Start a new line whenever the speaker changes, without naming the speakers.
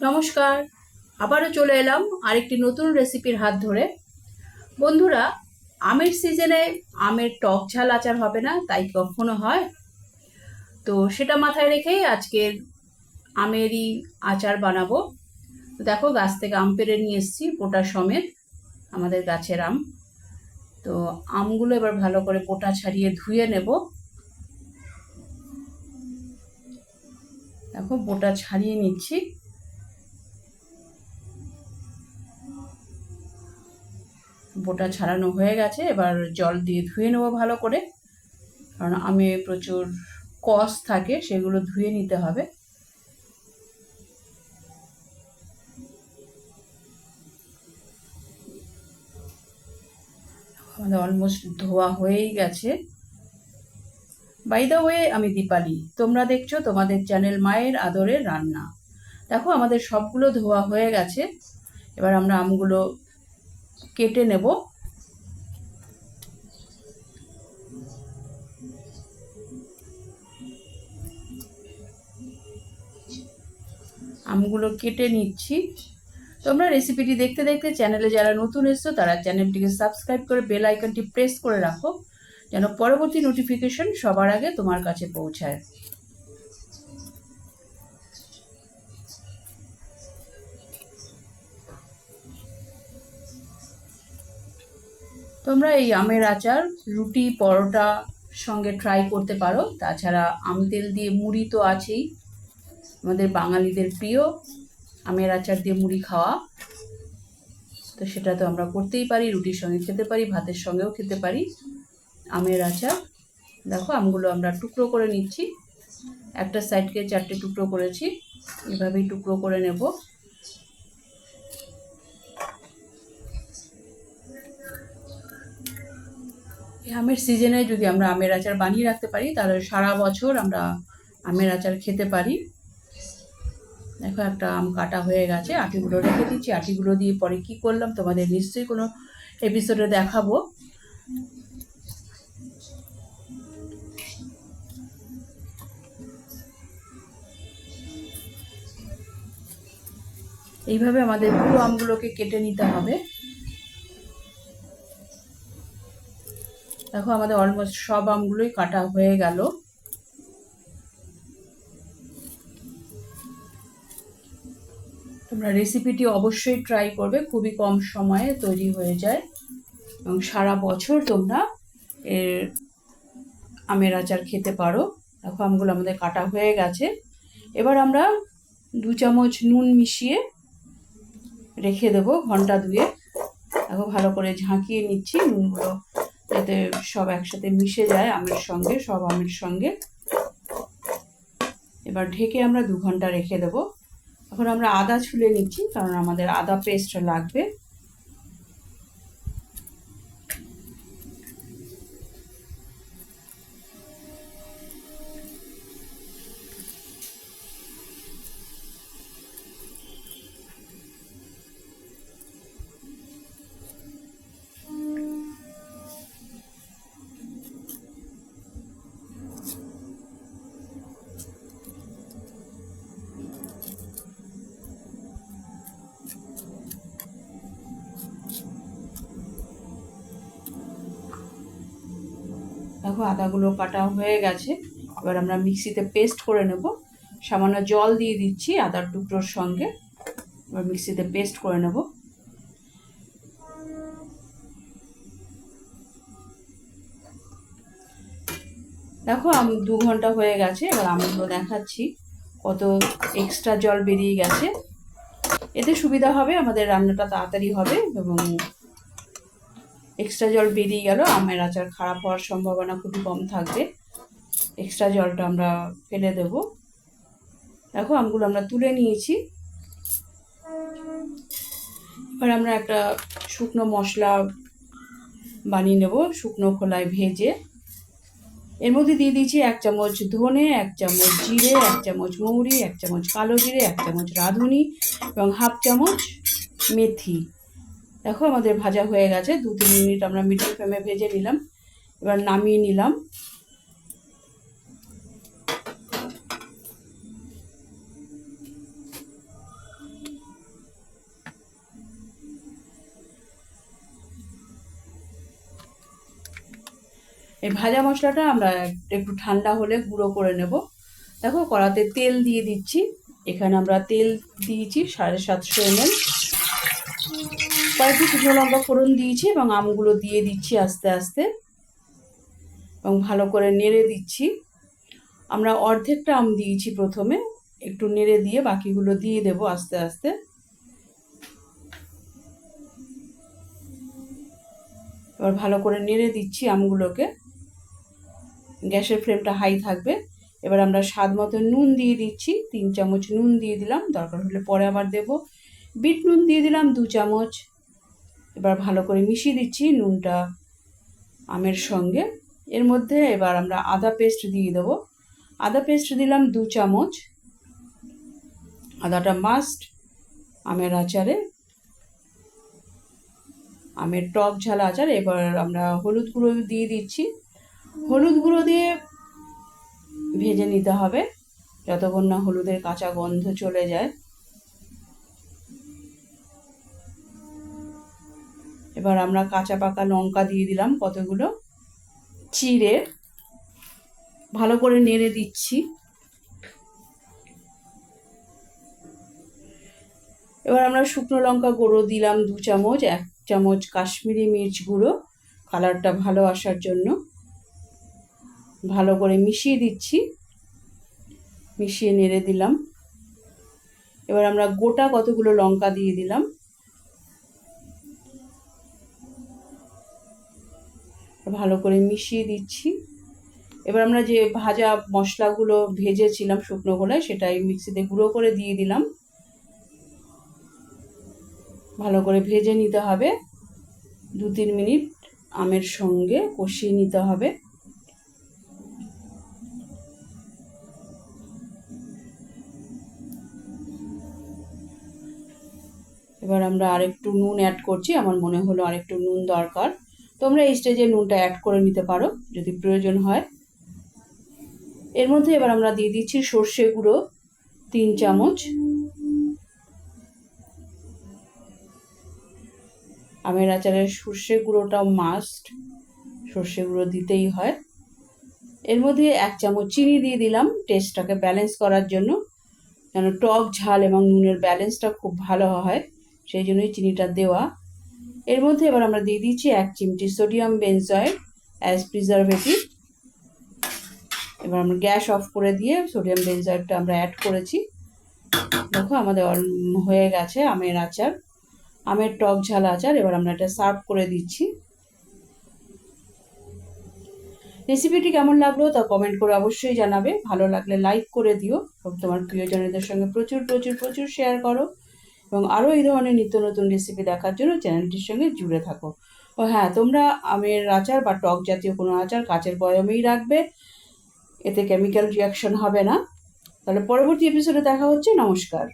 নমস্কার। আবারও চলে এলাম আরেকটি নতুন রেসিপির হাত ধরে। বন্ধুরা, আমের সিজনে আমের টক ঝাল আচার হবে না, তাই কখনো হয়? তো সেটা মাথায় রেখেই আজকের আমেরই আচার বানাবো। দেখো, গাছ থেকে আম পেড়ে নিয়ে এসেছি, পোটা সমেত আমাদের গাছের আম। তো আমগুলো এবার ভালো করে পোটা ছাড়িয়ে ধুয়ে নেব। দেখো বোটা ছাড়িয়ে নিচ্ছি। বোটা ছাড়ানো হয়ে গেছে, এবার জল দিয়ে ধুয়ে নেব ভালো করে। কারণ আমে প্রচুর কস থাকে, সেগুলো ধুয়ে নিতে হবে। আমাদের অলমোস্ট ধোয়া হয়েই গেছে। বাই দ্য ওয়ে আমি দীপালি। তোমরা দেখছ তোমাদের চ্যানেল মায়ের আদরের রান্না। দেখো আমাদের সবগুলো ধোয়া হয়ে গেছে। এবার আমরা আমগুলো কেটে নেব। আমগুলো কেটে নিচ্ছি। তোমরা রেসিপিটি দেখতে দেখতে চ্যানেলে যারা নতুন এসছো, তারা চ্যানেলটিকে সাবস্ক্রাইব করে বেল আইকনটি প্রেস করে রাখো, যেন পরবর্তী নোটিফিকেশন সবার আগে তোমার কাছে পৌঁছায়। তোমরা এই আমের আচার, রুটি, পরোটা সঙ্গে ট্রাই করতে পারো। তাছাড়া আম তেল দিয়ে মুড়ি তো আছেই। আমাদের বাঙালিদের প্রিয় আমের আচার দিয়ে মুড়ি খাওয়া। তো সেটা তো আমরা করতেই পারি, রুটির সঙ্গে খেতে পারি, ভাতের সঙ্গেও খেতে পারি। আমের আচার, দেখো আমগুলো আমরা টুকরো করে নিচ্ছি। একটা সাইডকে চারটে টুকরো করেছি। এভাবেই টুকরো করে নেব। আমের সিজনে যদি আমরা আমের আচার বানিয়ে রাখতে পারি, তাহলে সারা বছর আমরা আমের আচার খেতে পারি। দেখো একটা আম কাটা হয়ে গেছে, আটিগুলো রেখে দিচ্ছি। আটিগুলো দিয়ে পরে কি করলাম, তোমাদের নিশ্চয়ই কোনো এপিসোডে দেখাবো। এইভাবে আমাদের পুরো আমগুলোকে কেটে নিতে হবে। দেখো, আমাদের অলমোস্ট সব আমগুলোই কাটা হয়ে গেল। তোমরা রেসিপিটি অবশ্যই ট্রাই করবে, খুবই কম সময়ে তৈরি হয়ে যায়। এবং সারা বছর তোমরা এর আমের আচার খেতে পারো। দেখো, আমগুলো আমাদের কাটা হয়ে গেছে। এবার আমরা দু চামচ নুন মিশিয়ে রেখে দেবো ঘণ্টা দুয়ে দেখো, ভালো করে ঝাঁকিয়ে নিচ্ছি নুনগুলো। যাতে সব একসাথে মিশে যায় আমের সঙ্গে, সব আমের সঙ্গে। এবার ঢেকে আমরা দু ঘণ্টা রেখে দেবো। এখন আমরা আদা ছুলে নিচ্ছি, কারণ আমাদের আদা পেস্ট লাগবে। দেখো আদাগুলো কাটা হয়ে গেছে। এবার আমরা মিক্সিতে পেস্ট করে নেব। সামান্য জল দিয়ে দিচ্ছি আদার টুকরোর সঙ্গে। এবার মিক্সিতে পেস্ট করে নেব। দেখো আমি দু ঘণ্টা হয়ে গেছে, এবার আমগুলো দেখাচ্ছি কত এক্সট্রা জল বেরিয়ে গেছে। এতে সুবিধা হবে, আমাদের রান্নাটা তাড়াতাড়ি হবে এবং এক্সট্রা জল বেরিয়ে গেল, আমের আচার খারাপ হওয়ার সম্ভাবনা খুবই কম থাকবে। এক্সট্রা জলটা আমরা ফেলে দেব। দেখো আমগুলো আমরা তুলে নিয়েছি। এবার আমরা একটা শুকনো মশলা বানিয়ে নেব, শুকনো খোলায় ভেজে। এর মধ্যে দিয়ে দিয়েছি এক চামচ ধনে, এক চামচ জিরে, এক চামচ মৌরি, এক চামচ কালো জিরে, এক চামচ রাঁধুনি এবং হাফ চামচ মেথি। দেখো আমাদের ভাজা হয়ে গেছে, দু তিন মিনিট আমরা মিডিয়াম ফ্লেমে ভেজে নিলাম। এবার নামিয়ে নিলাম। এই ভাজা মশলাটা আমরা একটু ঠান্ডা হলে গুঁড়ো করে নেব। দেখো কড়াতে তেল দিয়ে দিচ্ছি। এখানে আমরা তেল দিয়েছি সাড়ে সাতশো এমএল। কয়েকটি শুকনো লঙ্কা ফোড়ন দিয়েছি এবং আমগুলো দিয়ে দিচ্ছি আস্তে আস্তে এবং ভালো করে নেড়ে দিচ্ছি। আমরা অর্ধেকটা আম দিয়েছি প্রথমে, একটু নেড়ে দিয়ে বাকিগুলো দিয়ে দেব আস্তে আস্তে। এবার ভালো করে নেড়ে দিচ্ছি আমগুলোকে। গ্যাসের ফ্লেমটা হাই থাকবে। এবার আমরা স্বাদ মতো নুন দিয়ে দিচ্ছি, তিন চামচ নুন দিয়ে দিলাম, দরকার হলে পরে আবার দেব। বিট নুন দিয়ে দিলাম দু চামচ। এবার ভালো করে মিশিয়ে দিচ্ছি নুনটা আমের সঙ্গে। এর মধ্যে এবার আমরা আদা পেস্ট দিয়ে দেবো। আদা পেস্ট দিলাম দু চামচ। আদাটা মাস্ট আমের আচারে। আমের টক ঝাল আচার। এবার আমরা হলুদ গুঁড়ো দিয়ে দিচ্ছি। হলুদ গুঁড়ো দিয়ে ভেজে নিতে হবে। যতক্ষণ না হলুদের কাঁচা গন্ধ চলে যায়। এবার আমরা কাঁচা পাকা লঙ্কা দিয়ে দিলাম কতগুলো? চিড়ে। ভালো করে নেড়ে দিচ্ছি। এবার আমরা শুকনো লঙ্কা গুঁড়ো দিলাম দু চামচ, এক চামচ কাশ্মীরি মির্চ গুঁড়ো, কালারটা ভালো আসার জন্য। ভালো করে মিশিয়ে দিচ্ছি। মিশিয়ে নেড়ে দিলাম। এবার আমরা গোটা কতগুলো লঙ্কা দিয়ে দিলাম? ভালো করে মিশিয়ে দিচ্ছি। এবার আমরা যে ভাজা মশলাগুলো ভেজেছিলাম শুকনো গোলায়, সেটাই মিক্সিতে গুঁড়ো করে দিয়ে দিলাম। ভালো করে ভেজে নিতে হবে। দু তিন মিনিট আমের সঙ্গে কষিয়ে নিতে হবে। এবার আমরা আরেকটু নুন অ্যাড করছি। আমার মনে হলো আরেকটু নুন দরকার। তোমরা এই স্টেজে নুনটা অ্যাড করে নিতে পারো, যদি প্রয়োজন হয়। এর মধ্যে এবার আমরা দিয়ে দিচ্ছি সর্ষে গুঁড়ো তিন চামচ। আমের আচারের সর্ষে গুঁড়োটাও মাস্ট সর্ষে গুঁড়ো দিতেই হয়। এর মধ্যে এক চামচ চিনি দিয়ে দিলাম টেস্টটাকে ব্যালেন্স করার জন্য। যেন টক ঝাল এবং নুনের ব্যালেন্সটা খুব ভালো হয়, সেই জন্যই চিনিটা দেওয়া। এর মধ্যে এবার আমরা দিয়ে দিচ্ছি এক চিমটি সোডিয়াম বেনজয়েড অ্যাজ প্রিজারভেটিভ। এবার আমরা গ্যাস অফ করে দিয়ে সোডিয়াম বেনজয়েডটা আমরা অ্যাড করেছি। দেখো আমাদের হয়ে গেছে আমের আচার। আমের টক ঝাল আচার এবার আমরা এটা সার্ভ করে দিচ্ছি। রেসিপিটি কেমন লাগল তা কমেন্ট করে অবশ্যই জানাবে। ভালো লাগলে লাইক করে দিও। তোমার প্রিয়জনদের সঙ্গে প্রচুর প্রচুর প্রচুর শেয়ার করো। এবং আরও এই ধরনের নিত্য নতুন রেসিপি দেখার জন্য চ্যানেলটির সঙ্গে জুড়ে থাকো। ও হ্যাঁ তোমরা আমের আচার বা টক জাতীয় কোনো আচার কাঁচের বয়মেই রাখবে। এতে কেমিক্যাল রিয়াকশন হবে না। তাহলে পরবর্তী এপিসোডে দেখা হচ্ছে। নমস্কার।